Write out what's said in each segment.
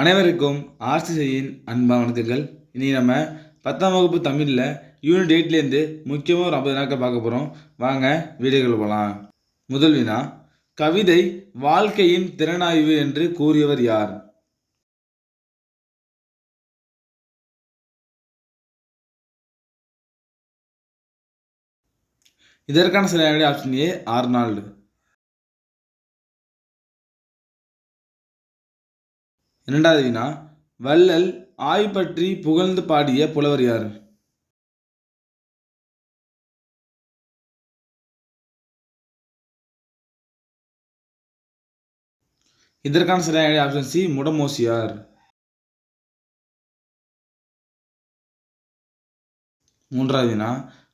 அனைவருக்கும் ஆர்சிசியின் அன்பான வணக்கங்கள். இனி நம்ம பத்தாம் வகுப்பு தமிழில் யூனிட் எயிட்லேருந்து முக்கியமாக ஒரு ஐம்பது நாட்கள் பார்க்க போகிறோம் வாங்க வீடியோக்கள் போகலாம் முதல் வினா கவிதை வாழ்க்கையின் திறனாய்வு என்று கூறியவர் யார்? இதற்கான சில ஆப்ஷன் ஏ ஆர்னால்டு இரண்டாவது வினா வள்ளல் ஆய் பற்றி புகழ்ந்து பாடிய புலவர் யார்? இதற்கான சரியான ஆப்ஷன் சி முடமோசியார். மூன்றாவது வினா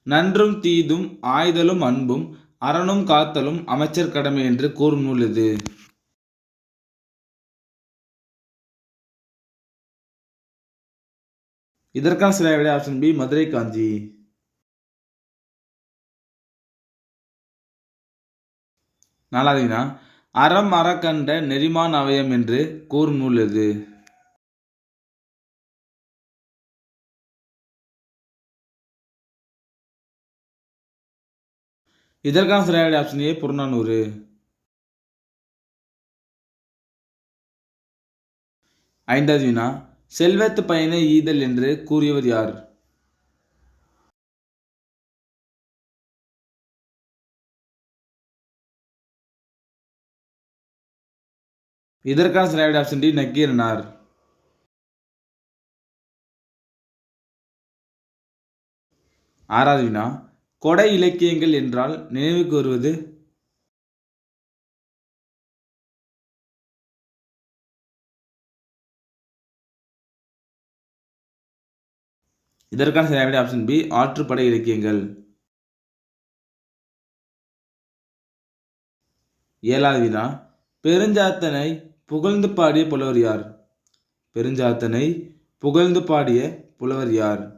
நன்றும் தீதும் ஆய்தலும் அன்பும் அறனும் காத்தலும் அமைச்சர் கடமை என்று கூறும் நூல் இது இதற்கான சில விடை ஆப்ஷன் பி மதுரை காஞ்சி. நாலாவதுனா அறம் அறக்கண்ட நெறிமான் அவயம் என்று கூறும் நூல் எது? இதற்கான சரியான ஆப்ஷன் ஏ புறநானூறு. ஐந்தாவது வினா செல்வத்து பயனை ஈதல் என்று கூறியவர் யார்? இதற்கான சரியான ஆப்ஷன் டி நக்கீரனார் ஆறாவது வினா கொடை இலக்கியங்கள் என்றால் நினைவுக்கு வருவது இதற்கான சரியான ஆப்ஷன் பி ஆற்றுப்படை இலக்கியங்கள். ஏழாவது வினா பெருஞ்சாத்தனை புகழ்ந்து பாடிய புலவர் யார்? பெருஞ்சாத்தனை புகழ்ந்து பாடிய புலவர் யார்?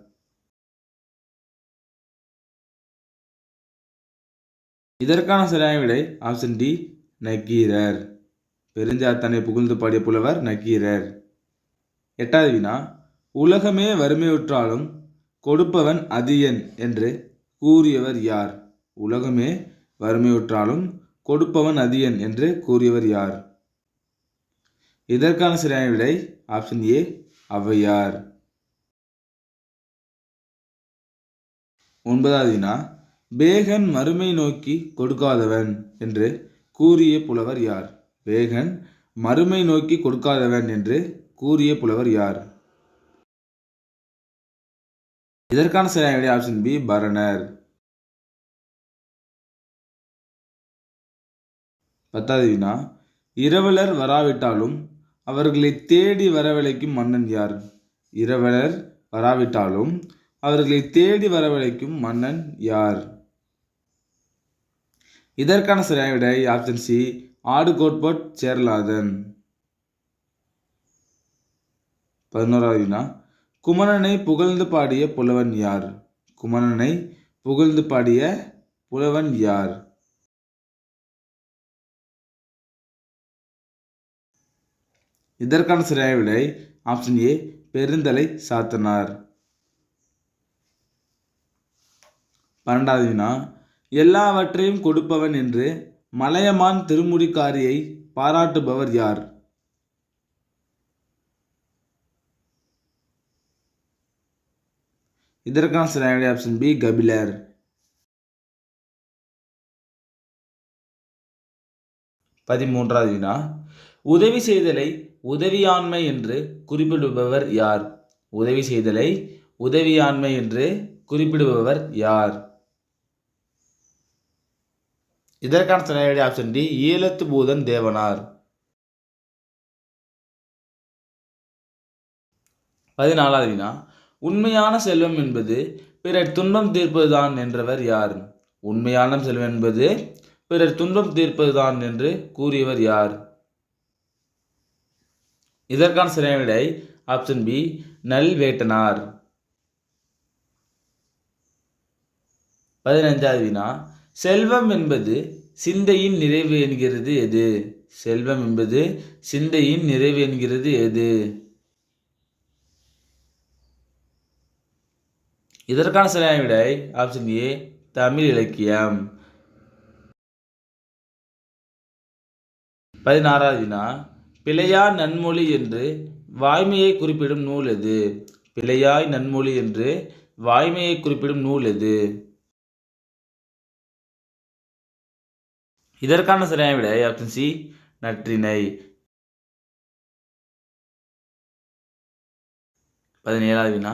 இதற்கான சரியான விடை ஆப்ஷன் டி நக்கீரர். பெருஞ்சாத்தனை புகழ்ந்து பாடிய புலவர் நக்கீரர். எட்டாவது வினா உலகமே வறுமையுற்றாலும் கொடுப்பவன் அதியன் என்று கூறியவர் யார்? உலகமே வறுமையுற்றாலும் கொடுப்பவன் அதியன் என்று கூறியவர் யார்? இதற்கான சரியான விடை ஆப்ஷன் ஏ ஔவையார். ஒன்பதாவது வினா பேகன் மறுமை நோக்கி கொடுக்காதவன் என்று கூறிய புலவர் யார்? பேகன் மறுமை நோக்கி கொடுக்காதவன் என்று கூறிய புலவர் யார்? இதற்கான சரியான விடை ஆப்ஷன் பி பரணர். பத்தாவது வினா இரவலர் வராவிட்டாலும் அவர்களை தேடி வரவழைக்கும் மன்னன் யார்? இரவலர் வராவிட்டாலும் அவர்களை தேடி வரவழைக்கும் மன்னன் யார்? இதற்கான சரியான விடை ஆப்ஷன் சி ஆடு கோட்பட் சேர்லாதன். பதினோராவது வினா குமணனை புகழ்ந்து பாடிய புலவன் யார்? குமணனை புகழ்ந்து பாடிய புலவன் யார்? இதற்கான சரியான விடை ஆப்ஷன் ஏ பெருந்தலை சாத்தனார். பன்னெண்டாவது வினா எல்லாவற்றையும் கொடுப்பவன் என்று மலையமான் திருமுடிக்காரியை பாராட்டுபவர் யார்? இதற்கான சரியான ஆப்ஷன் பி கபிலர். பதிமூன்றாவது வினா. உதவி செய்தலை உதவியாண்மை என்று குறிப்பிடுபவர் யார்? உதவி செய்தலை உதவியாண்மை என்று குறிப்பிடுபவர் யார்? இதற்கான சரியான ஆப்ஷன் டி ஈழத்து பூதன் தேவனார். பதினாலாவது வினா. உண்மையான செல்வம் என்பது பிறர் துன்பம் தீர்ப்பதுதான் என்றவர் யார்? உண்மையான செல்வம் என்பது பிறர் துன்பம் தீர்ப்பதுதான் என்று கூறியவர் யார்? இதற்கான சரியான விடை ஆப்ஷன் பி நல்வேட்டனார் பதினைஞ்சாவது வினா செல்வம் என்பது சிந்தையின் நிறைவு என்கிறது எது? செல்வம் என்பது சிந்தையின் நிறைவு என்கிறது எது? இதற்கான சரியான விடை ஆப்ஷன் ஏ தமிழ் இலக்கியம். பதினாறாவது வினா பிழையார் நன்மொழி என்று வாய்மையை குறிப்பிடும் நூல் எது? பிழையாய் நன்மொழி என்று வாய்மையை குறிப்பிடும் நூல் எது? இதற்கான சரியான விடை ஆப்ஷன் சி நற்றினை பதினேழாவது வினா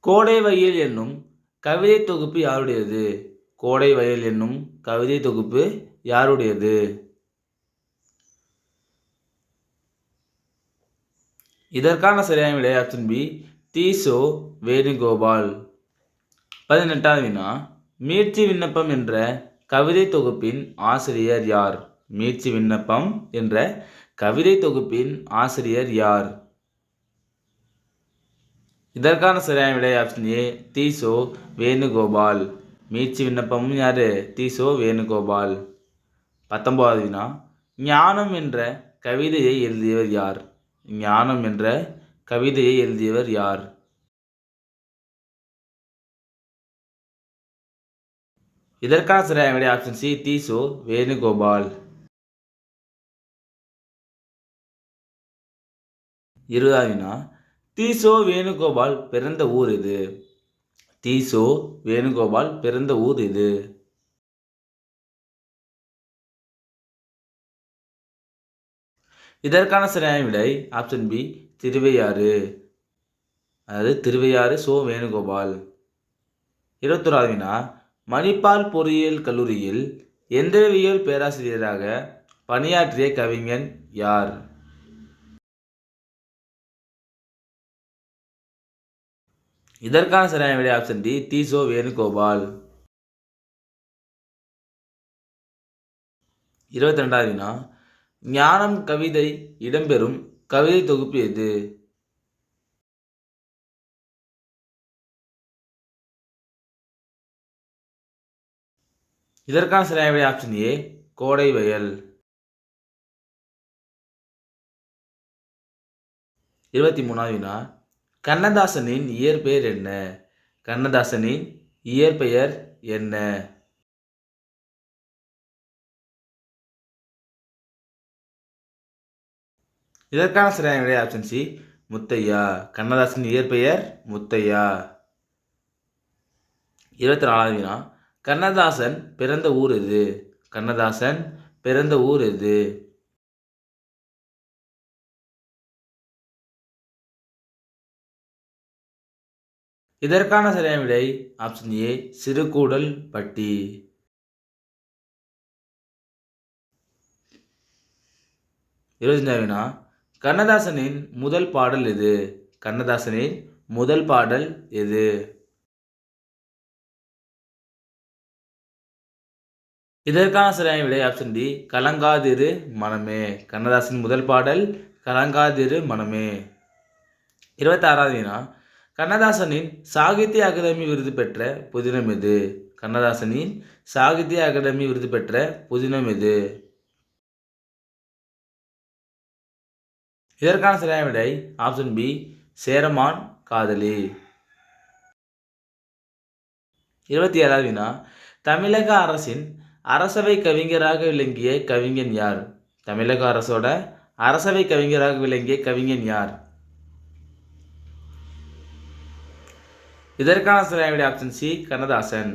கோடை வயல் என்னும் கவிதை தொகுப்பு யாருடையது? கோடை வயல் என்னும் கவிதை தொகுப்பு யாருடையது? இதற்கான சரியான விடை ஆப்ஷன் பி தீசோ வேணுகோபால். பதினெட்டாவது வினா மீட்சி விண்ணப்பம் என்ற கவிதை தொகுப்பின் ஆசிரியர் யார்? மீட்சி விண்ணப்பம் என்ற கவிதை தொகுப்பின் ஆசிரியர் யார்? இதற்கான சரியான விடை ஆப்ஷன் ஏ தீசோ வேணுகோபால். மீட்சி விண்ணப்பமும் யார்? தீசோ வேணுகோபால். பத்தொம்போதாவது வினா. ஞானம் என்ற கவிதையை எழுதியவர் யார்? ஞானம் என்ற கவிதையை எழுதியவர் யார்? இதற்கான சரியான விடை ஆப்ஷன் சி தீசோ வேணுகோபால். இருபதாவது வினா. தீசோ வேணுகோபால் பிறந்த ஊர் இது. தீசோ வேணுகோபால் பிறந்த ஊர் இது. இதற்கான சரியான விடை ஆப்ஷன் பி திருவையாறு. அதாவது திருவையாறு சோ வேணுகோபால். இருபத்தொராது வினா மணிப்பால் பொறியியல் கல்லூரியில் எந்திரவியல் பேராசிரியராக பணியாற்றிய கவிஞன் யார்? இதற்கான சரியான விடை ஆப்ஷன் டி தீசோ வேணுகோபால் இருபத்தி ரெண்டாவது வினா ஞானம் கவிதை இடம்பெறும் கவிதை தொகுப்பு எது? இதற்கான சரியான விடை ஆப்ஷன் ஏ கோடை வயல். இருபத்தி மூணாவது வினா கண்ணதாசனின் இயற்பெயர் என்ன? கண்ணதாசனின் இயற்பெயர் என்ன? இதற்கான சரியான விடை ஆப்ஷன் சி முத்தையா. கண்ணதாசன் இயற்பெயர் முத்தையா. இருபத்தி நாலாவது வினா கண்ணதாசன் பிறந்த ஊர் எது? கண்ணதாசன் பிறந்த ஊர் எது? இதற்கான சரியான விடை ஆப்ஷன் ஏ சிறுகூடல் பட்டி. இருபத்தஞ்சாவது வினா. கண்ணதாசனின் முதல் பாடல் எது? கண்ணதாசனின் முதல் பாடல் எது? இதற்கான சரியான விடை ஆப்ஷன் டி கலங்காதிரு மனமே. கண்ணதாசன் முதல் பாடல் கலங்காதிரு மனமே. இருபத்தாறாவது வினா. கண்ணதாசனின் சாகித்ய அகாதமி விருது பெற்ற புதினம் எது? கண்ணதாசனின் சாகித்ய அகாதமி விருது பெற்ற புதினம் எது? இதற்கான சரியான விடை ஆப்ஷன் பி சேரமான் காதலி. இருபத்தி ஏழாவது வினா. தமிழக அரசின் அரசவை கவிஞராக விளங்கிய கவிஞன் யார்? தமிழக அரசோட அரசவை கவிஞராக விளங்கிய கவிஞன் யார்? இதற்கான சரியான ஆப்ஷன் சி கண்ணதாசன்.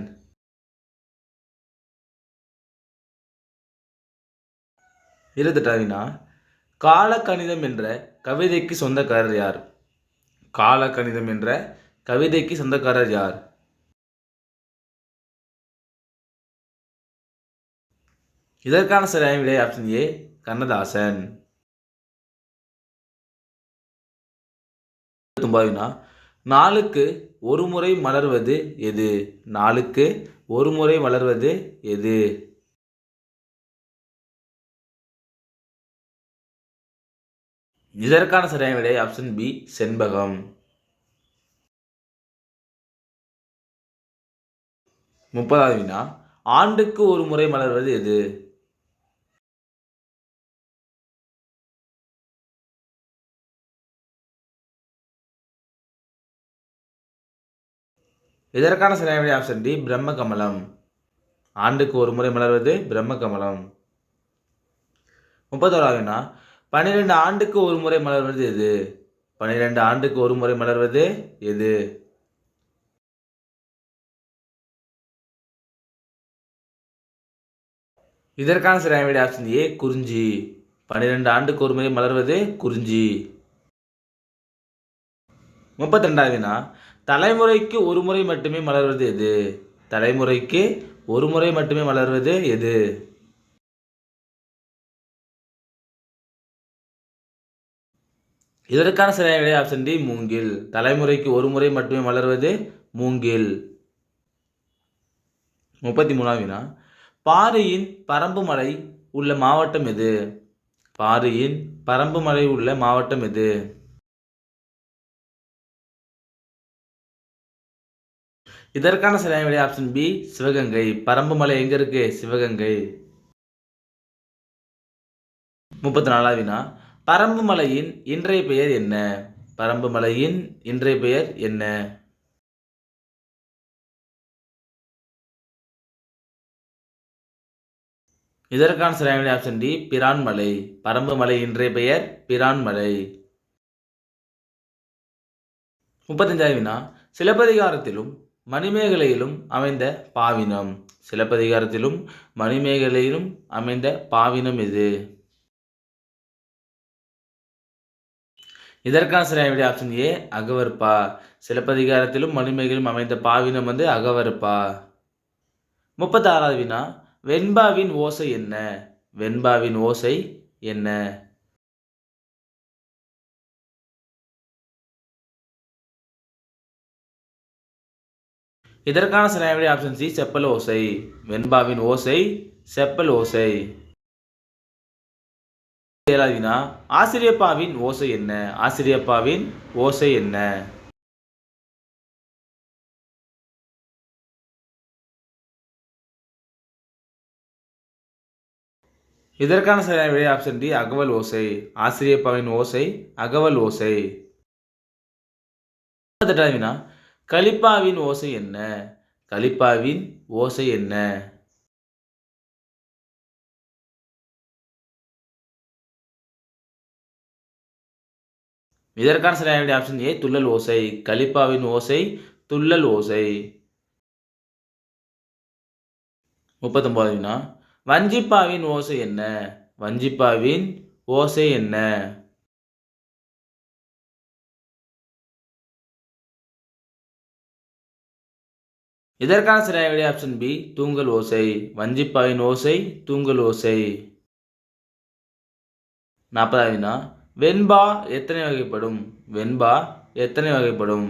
இருபத்தெட்டாவது கால காலக்கணிதம் என்ற கவிதைக்கு சொந்தக்காரர் யார்? காலக்கணிதம் என்ற கவிதைக்கு சொந்தக்காரர் யார்? இதற்கான சரியான விடை ஆப்ஷன் ஏ கண்ணதாசன். தும்பாவினா நாளுக்கு ஒரு முறை மலர்வது எது? நாளுக்கு ஒரு முறை மலர்வது எது? இதற்கான சரியான விடை ஆப்ஷன் பி செண்பகம். முப்பதாவது வினா ஆண்டுக்கு ஒரு முறை மலர்வது எது? இதற்கான சரியான ஆப்ஷன் டி பிரம்ம கமலம் ஆண்டுக்கு ஒரு முறை மலர்வது பிரம்ம கமலம் முப்பத்தோராவதுனா பன்னிரெண்டு ஆண்டுக்கு ஒரு முறை மலர்வது எது? பன்னிரெண்டு ஆண்டுக்கு ஒரு முறை மலர்வது எது? இதற்கான சரியான விடை ஆப்ஷன் ஏ குறிஞ்சி. பன்னிரெண்டு ஆண்டுக்கு ஒரு முறை மலர்வது குறிஞ்சி. முப்பத்தி ரெண்டாவதுனா தலைமுறைக்கு ஒரு முறை மட்டுமே மலர்வது எது? தலைமுறைக்கு ஒரு முறை மட்டுமே மலர்வது எது? இதற்கான சரியான விடை ஆப்ஷன் டி மூங்கில். தலைமுறைக்கு ஒரு முறை மட்டுமே மலர்வது மூங்கில். முப்பத்தி மூணாவினா பாரியின் பரம்புமலை உள்ள மாவட்டம் எது? பாரியின் பரம்புமலை உள்ள மாவட்டம் எது? இதற்கான சரியான விடை ஆப்ஷன் பி சிவகங்கை பரம்புமலை எங்கே இருக்கு? சிவகங்கை. முப்பத்தி நாலாவினா பரம்புமலையின் இன்றைய பெயர் என்ன? பரம்புமலையின் இன்றைய பெயர் என்ன? இதற்கான சரியான ஆப்ஷன் டி பிரான்மலை பரம்புமலை இன்றைய பெயர் பிரான்மலை முப்பத்தஞ்சாவது வினா. சிலப்பதிகாரத்திலும் மணிமேகலையிலும் அமைந்த பாவினம். சிலப்பதிகாரத்திலும் மணிமேகலையிலும் அமைந்த பாவினம் எது இதற்கான சரியான ஆப்ஷன் ஏ அகவற்பா சிலப்பதிகாரத்திலும் மணிமேகலும் அமைந்த பாவினம் வந்து அகவற்பா முப்பத்தாறாவது வினா வெண்பாவின் ஓசை என்ன? வெண்பாவின் ஓசை என்ன? இதற்கான சரியான விடை ஆப்ஷன் சி செப்பல் ஓசை. வெண்பாவின் ஓசை செப்பல் ஓசை. ஏழாவது ஆசிரியப்பாவின் ஓசை என்ன? ஆசிரியப்பாவின் ஓசை என்ன? இதற்கான சரியான விடை ஆப்ஷன் டி அகவல் ஓசை. ஆசிரியப்பாவின் ஓசை அகவல் ஓசை. திட்டாவினா கலிப்பாவின் ஓசை என்ன? கலிப்பாவின் ஓசை என்ன? இதற்கான சரியான ஆப்ஷன் ஏ துள்ளல் ஓசை. கலிப்பாவின் ஓசை துள்ளல் ஓசை. முப்பத்தொன்பது வஞ்சிப்பாவின் ஓசை என்ன? வஞ்சிப்பாவின் ஓசை என்ன? இதற்கான சரியான விடை ஆப்ஷன் பி? தூங்கல் ஓசை. வஞ்சிப்பாயின் ஓசை தூங்கல் ஓசை. நாற்பதாவதுனா வெண்பா எத்தனை வகைப்படும்? வெண்பா எத்தனை வகைப்படும்?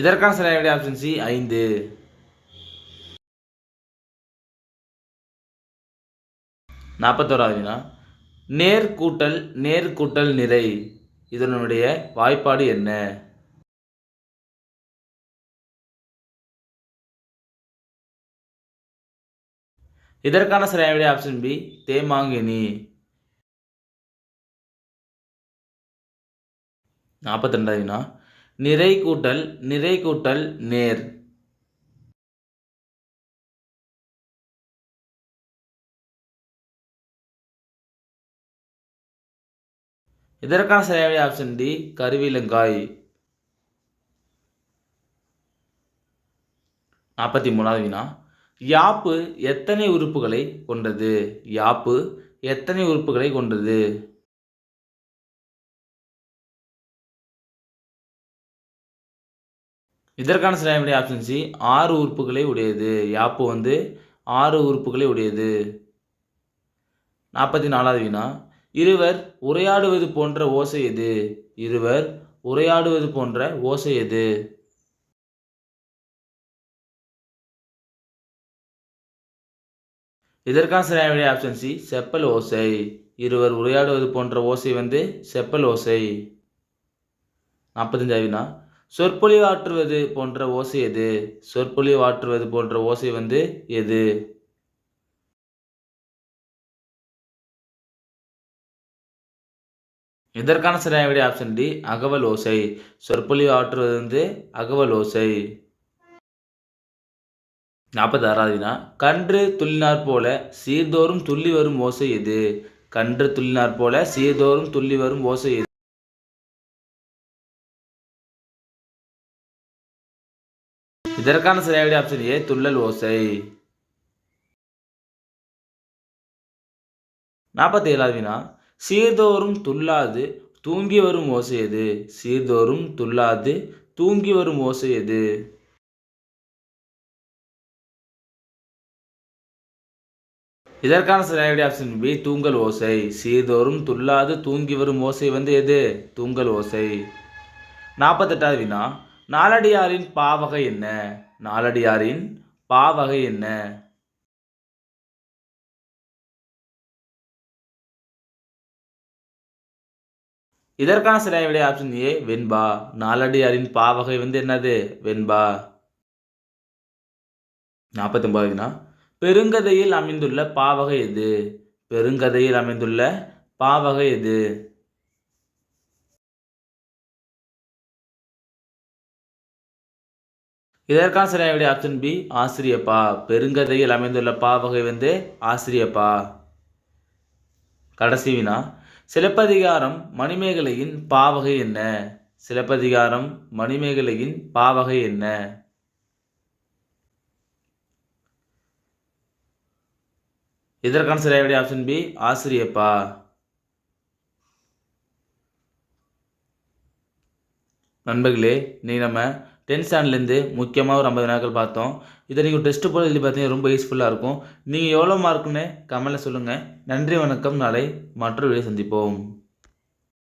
இதற்கான சரியான விடை ஆப்ஷன் சி ஐந்து. நாற்பத்தோராவது வினா நேர் கூட்டல் நேர் கூட்டல் நிறை. இதனுடைய வாய்ப்பாடு என்ன? இதற்கான சரியான விடை ஆப்ஷன் பி தேமாங்கினி. நாற்பத்தி ரெண்டாவது வினா நிறை கூட்டல் நிறை கூட்டல் நேர். இதற்கான சரியான ஆப்ஷன் டி கருவிலங்காய். நாற்பத்தி மூணாவது வினா. யாப்பு எத்தனை உறுப்புகளை கொண்டது? யாப்பு எத்தனை உறுப்புகளை கொண்டது? இதற்கான சரியான ஆப்ஷன் சி ஆறு உறுப்புகளை உடையது. யாப்பு வந்து ஆறு உறுப்புகளை உடையது. நாற்பத்தி நாலாவது வினா. இருவர் உரையாடுவது போன்ற ஓசை எது? இருவர் உரையாடுவது போன்ற ஓசை எது? இதற்கான சரியான ஆப்ஷன் சி செப்பல் ஓசை. இருவர் உரையாடுவது போன்ற ஓசை வந்து செப்பல் ஓசை. நாற்பத்தஞ்சாவினா சொற்பொழிவாற்றுவது போன்ற ஓசை எது? சொற்பொழிவாற்றுவது போன்ற ஓசை வந்து எது? இதற்கான சரியான விடை ஆப்ஷன் டி அகவல் ஓசை. சொற்பொழிவு ஆற்றுவது வந்து அகவல் ஓசை. நாற்பத்தி ஆறாவது கன்று துள்ளினார் போல சீர்தோறும் துள்ளி வரும் ஓசை எது? கன்று துள்ளினார் போல சீர்தோறும் துள்ளி வரும் ஓசை எது? இதற்கான சரியாவிட ஆப்ஷன் ஏ துள்ளல் ஓசை. நாற்பத்தி ஏழாவது வினா. சீர்தோறும் துள்ளாது தூங்கி வரும் ஓசை எது சீர்தோறும் துள்ளாது தூங்கி வரும் ஓசை எது இதற்கான சரியான ஆப்ஷன் பி தூங்கல் ஓசை. சீர்தோறும் துள்ளாது தூங்கி வரும் ஓசை வந்து எது? தூங்கல் ஓசை. நாற்பத்தெட்டாவது வினா. நாலடியாரின் பாவகை என்ன? நாலடியாரின் பாவகை என்ன? இதற்கான சரியான விடை ஆப்ஷன் ஏ வெண்பா. நாலடியாரின் பாவகை வந்து என்னது? வெண்பா. நாற்பத்தி ஒன்பதுனா பெருங்கதையில் அமைந்துள்ள பாவகை எது? பெருங்கதையில் அமைந்துள்ள பாவகை எது? இதற்கான சரியான விடை ஆப்ஷன் பி ஆசிரியப்பா. பெருங்கதையில் அமைந்துள்ள பாவகை வந்து ஆசிரியப்பா. கடைசி வினா. சிலப்பதிகாரம் மணிமேகலையின் பாவகை என்ன? சிலப்பதிகாரம் மணிமேகலையின் பாவகை என்ன? இதற்கான சரியான ஆப்ஷன் பி ஆசிரியப்பா. நண்பர்களே நீ நம்ம டென்த் ஸ்டாண்டர்ட்லேருந்து முக்கியமாக ஒரு ஐம்பது வினாக்கள் பார்த்தோம். இதை நீங்கள் டெஸ்ட்டு போல் எழுதி பார்த்தீங்கன்னா ரொம்ப யூஸ்ஃபுல்லாக இருக்கும். நீங்கள் எவ்வளோ மார்க்குன்னு கமெண்ட்டில் சொல்லுங்கள் நன்றி வணக்கம். நாளை மற்றொரு வீடியோ சந்திப்போம்.